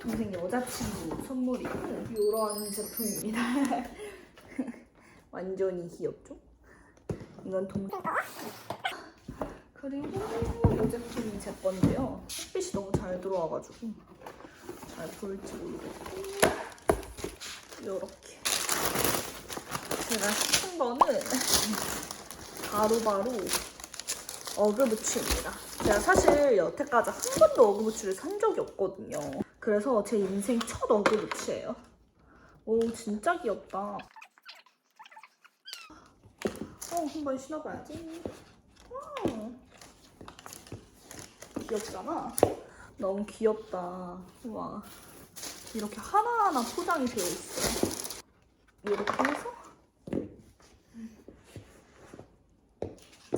동생 여자친구 선물이고 이런 제품입니다. 완전히 귀엽죠? 이건 동생 그리고 이 제품이 제 건데요. 햇빛이 너무 잘 들어와가지고 잘 보일지 모르겠고 이렇게 제가 시킨 거는 바로바로 어그부츠입니다. 제가 사실 여태까지 한 번도 어그부츠를 산 적이 없거든요. 그래서 제 인생 첫 어그부츠예요. 오 진짜 귀엽다. 어 한번 신어봐야지. 음. 귀엽잖아. 너무 귀엽다. 우와. 이렇게 하나하나 포장이 되어 있어요. 이렇게 해서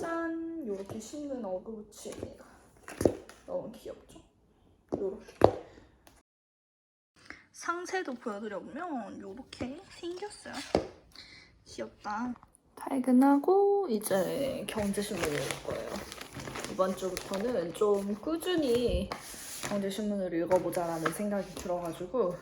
짠! 이렇게 신는 어그부츠입니다. 너무 귀엽죠? 이렇게 상세도 보여드려보면 이렇게 생겼어요. 귀엽다. 퇴근하고 이제 경제신문을 읽을 거예요. 이번 주부터는 좀 꾸준히 경제신문을 읽어보자라는 생각이 들어가지고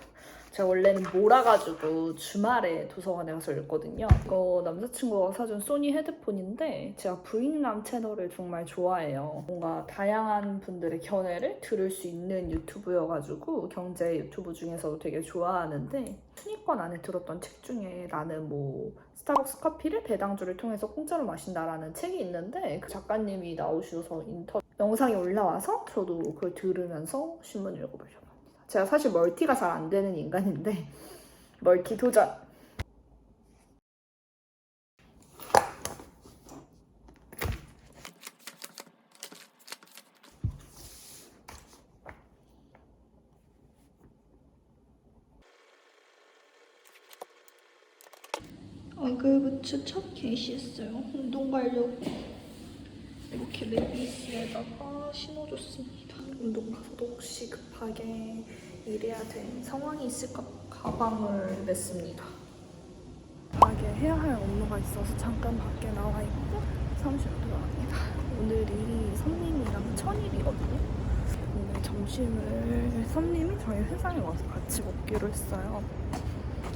제가 원래는 몰아가지고 주말에 도서관에 가서 읽거든요. 이거 남자친구가 사준 소니 헤드폰인데 제가 부인남 채널을 정말 좋아해요. 뭔가 다양한 분들의 견해를 들을 수 있는 유튜브여가지고 경제 유튜브 중에서도 되게 좋아하는데 순위권 안에 들었던 책 중에 나는 뭐 스타벅스 커피를 배당주를 통해서 공짜로 마신다라는 책이 있는데 그 작가님이 나오셔서 인터 영상이 올라와서 저도 그걸 들으면서 신문을 읽어보려고. 제가 사실 멀티가 잘 안 되는 인간인데 멀티 도전! 어그부츠 첫 게시했어요. 운동 가려고 이렇게 레깅스에다가 신어줬습니다. 운동 가서도 혹시 급하게 일해야 되는 상황이 있을까 가방을 맸습니다. 급하게 해야 할 업무가 있어서 잠깐 밖에 나와 있고 사무실로 돌아갑니다. 오늘이 선님이랑 천일이거든요. 오늘 점심을 선님이 저희 회사에 와서 같이 먹기로 했어요.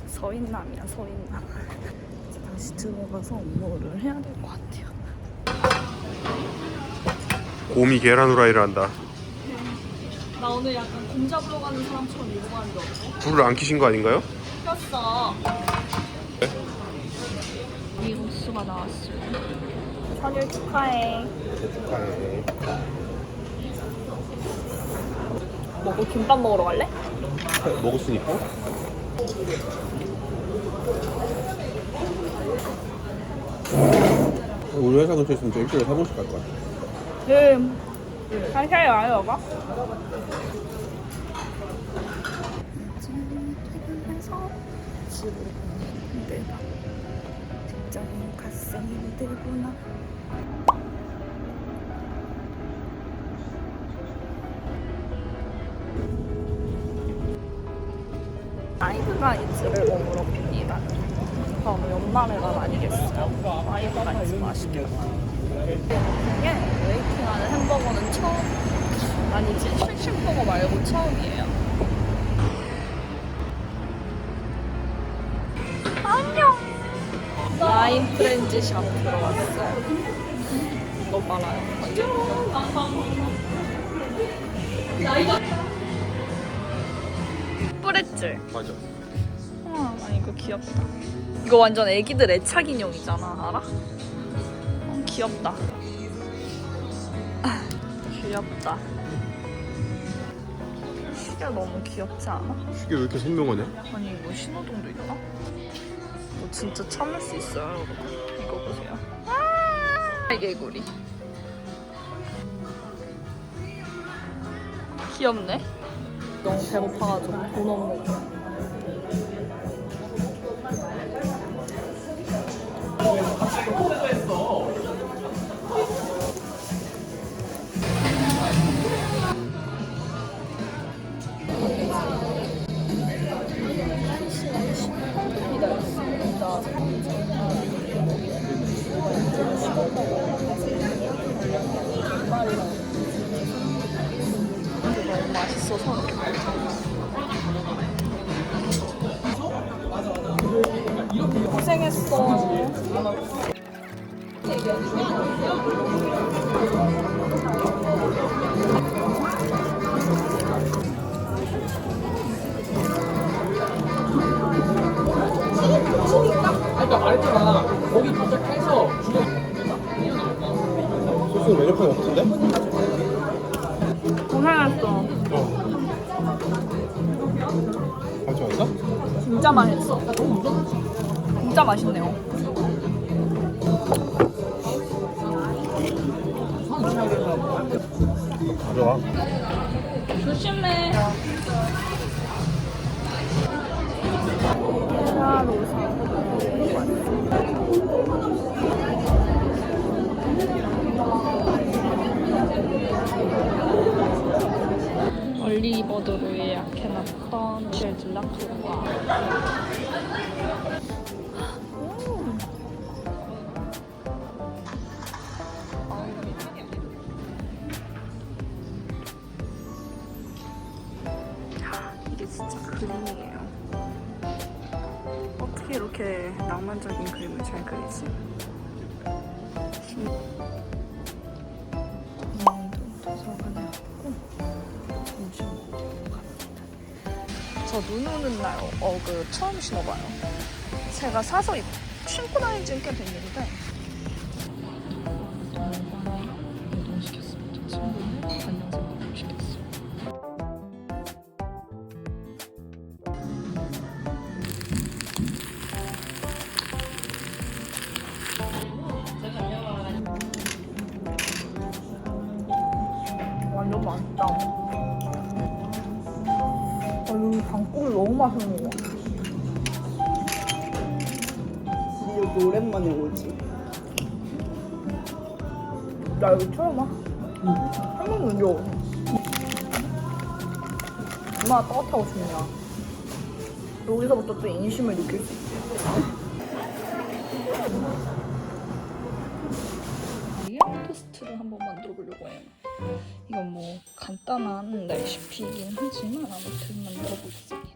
서인남이야 서인남. 다시 들어가서 업무를 해야 될 것 같아요. 곰이 계란 후라이를 한다. 나 오늘 약간 곰 잡으러 가는 사람처럼 이러고 가는데 어때? 불을 안 켜신 거 아닌가요? 꼈어. 이 로스가 나왔어요. 생일 축하해. 축하해. 먹고 김밥 먹으러 갈래? 먹었으니까. 우리 회사 근처에 있으면 저 일주일에 세 번씩 갈 거야. 네. 살살 와요, 여가. 퇴근해서 집으로 힘들다. 직장인 갓생 힘들구나. 아이브가 이즈를 먹으러 봅니다. 그럼 연말에가 아니겠어요? 아이브가 이즈 맛있겠다. 햄버거는 처음 아니지 쉑쉑버거 말고 처음이에요. 안녕. 라인 프렌즈 샵 들어왔어요. 이거 봐라요. 뿌레줄. 맞아. 아 이거 귀엽다. 이거 완전 애기들 애착 인형이잖아, 알아? 어, 귀엽다. 아, 귀엽다. 시계 너무 귀엽지 않아? 이게 왜 이렇게 선명하냐? 아니 이거 신호등도 있다? 이거 진짜 참을 수 있어요, 여러분. 이거 보세요. 아, 개구리. 귀엽네. 너무 배고파가지고 돈 없는 거. 고생했어. 아까 말했잖아. 거기 도착해서 소스는 메뉴판이 없던데? 고생했어. 어. 같이 왔어? 진짜 맛있어. 진짜 맛있네요. 가져와. 조심해. 얼리버드로 예약해놨던 젤질라크와 저 눈 오는 날 어그 처음 신어봐요. 제가 사서 입, 신고 다닌 지는 꽤 됐는데 맛있는 거. 여기 오랜만에 오지. 나 여기 처음 와. 한 번도 못 줘. 얼마나 따뜻하고 좋냐. 여기서부터 또 인심을 느낄 수 있지. 리얼 토스트를 한번 만들어 보려고 해요. 이건 뭐 간단한 레시피이긴 하지만 아무튼 만들어 보겠습니다.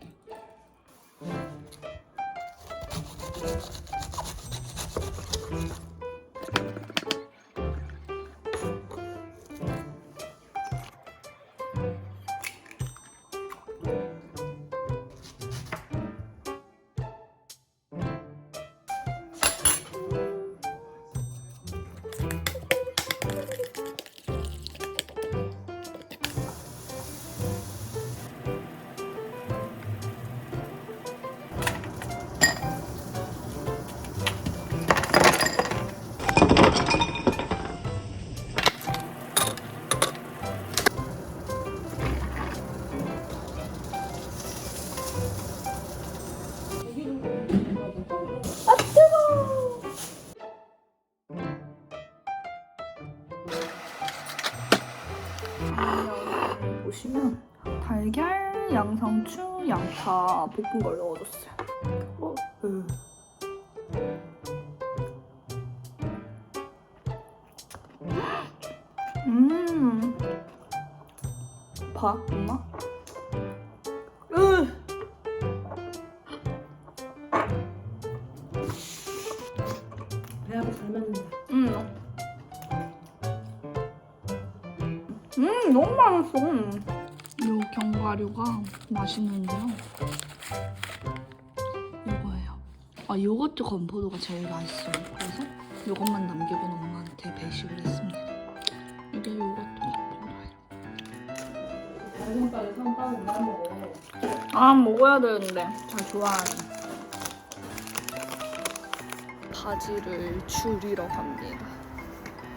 양상 추, 양파 볶은 걸 넣어줬어요. 어, 으. 음. 봐, 엄마. 견과류가 맛있는데요. 이거예요. 아, 요거트 건포도가 제일 맛있어요. 그래서 요것만 남기고 엄마한테 배식을 했습니다. 이게 요거트 건포도예요. 아, 먹어야 되는데. 잘 좋아하네. 바지를 줄이러 갑니다.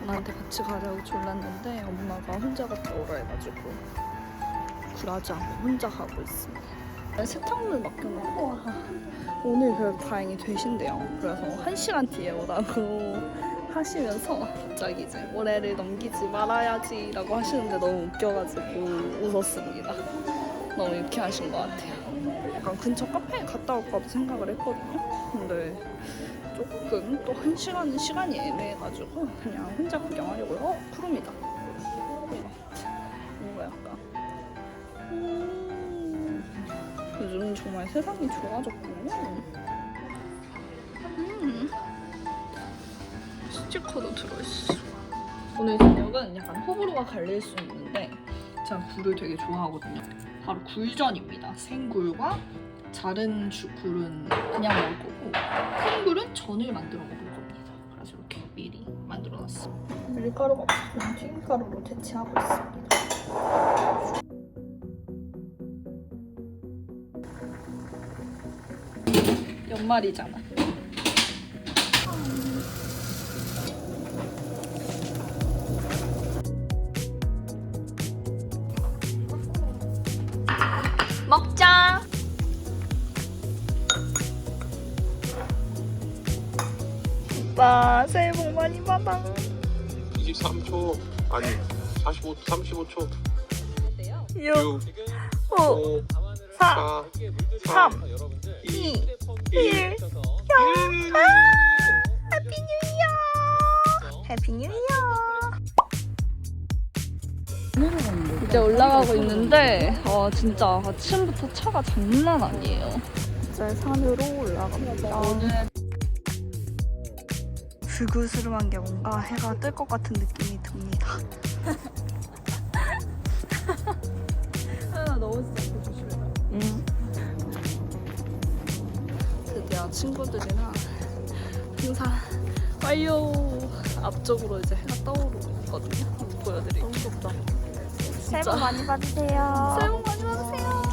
엄마한테 같이 가려고 졸랐는데 엄마가 혼자 갔다 오라 해가지고 굴하지 않고 혼자 가고 있습니다. 세탁물 맡겨놓고 아, 오늘 그래도 다행히 되신대요. 그래서 한 시간 뒤에 오라고 하시면서 갑자기 이제 올해를 넘기지 말아야지라고 하시는데 너무 웃겨가지고 웃었습니다. 너무 유쾌하신 것 같아요. 약간 근처 카페에 갔다 올까도 생각을 했거든요. 근데 조금 또 한 시간은 시간이 애매해가지고 그냥 혼자 구경하려고요. 어, 푸릅니다. 요즘 정말 세상이 좋아졌군요. 스티커도 들어있어. 오늘 저녁은 약간 호불호가 갈릴 수 있는데 제가 굴을 되게 좋아하거든요. 바로 굴전입니다. 생굴과 자른 주, 굴은 그냥 먹을 거고 큰 굴은 전을 만들어 먹을 겁니다. 그래서 이렇게 미리 만들어 놨어. 밀가루가 없으면 튀김가루로 대체하고 있습니다. 연말이잖아. 먹자. 오빠 새해 복 많이 받아. 23초 아니 45 35초 6, 6 5, 5 4, 4 3, 2 2, 1. 1 해피 뉴 이어. 해피 뉴 이어. 이제 올라가고 있는데 아 진짜 아침부터 차가 장난 아니에요. 이제 산으로 올라갑니다. 불그스름한 게 뭔가 해가 뜰 것 같은 느낌이 듭니다. 하나 너무 진짜 조심해. 응. 친구들이랑 행사 완료. 앞쪽으로 이제 해가 떠오르고 있거든요. 보여드릴게요. 너무 덥다. 새해 복 많이 받으세요. 새해 복 많이 받으세요.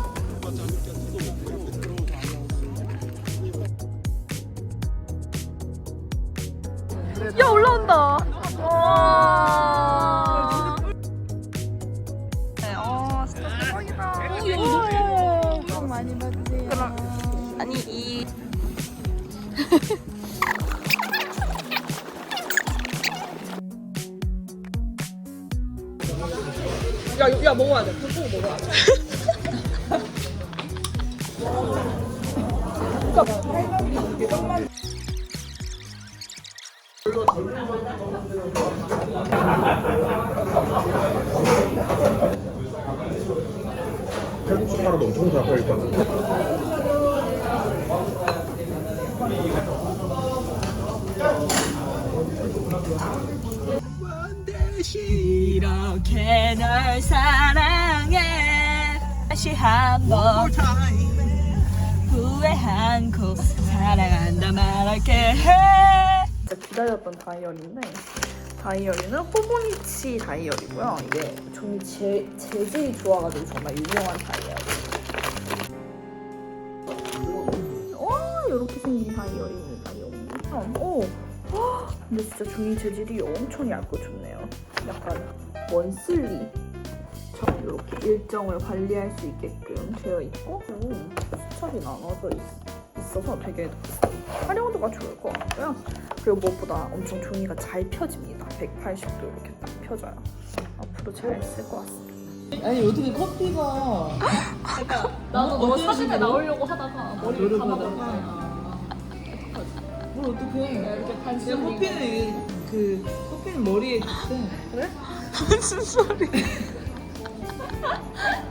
야 올라온다. 와. 네, 어, 진짜 대박이다. 오, 복 많이 받으세요. 그럼 아니 이 야, 야 먹어야 돼. 그거 먹어야 돼. 칼국수 가루도 엄청 작아 일단 이렇게 널 사랑해. 다시 한번. 후회 않고 사랑한다 말할게. 진짜 기다렸던 다이어리인데 다이어리는 호보니치 다이어리고요. 이게 종이 재, 재질이 좋아가지고 정말 유명한 다이어리 다이어리입니다 이거 오 헉, 근데 진짜 종이 재질이 엄청 얇고 좋네요 약간 원슬리 처럼 이렇게 일정을 관리할 수 있게끔 되어 있고 수첩이 나눠져 있, 있어서 되게 활용도가 좋을 것 같고요. 그리고 무엇보다 엄청 종이가 잘 펴집니다. 180도 이렇게 딱 펴져요. 앞으로 잘 쓸 것 같습니다. 아니 어떻게 커피가 나도 너 사진에 나오려고 하다가 머리를 감아봤어. 뭘 어떻게? 이렇게 야, 간신히 커피는 그 커피는 머리에 있대. 무슨 소리?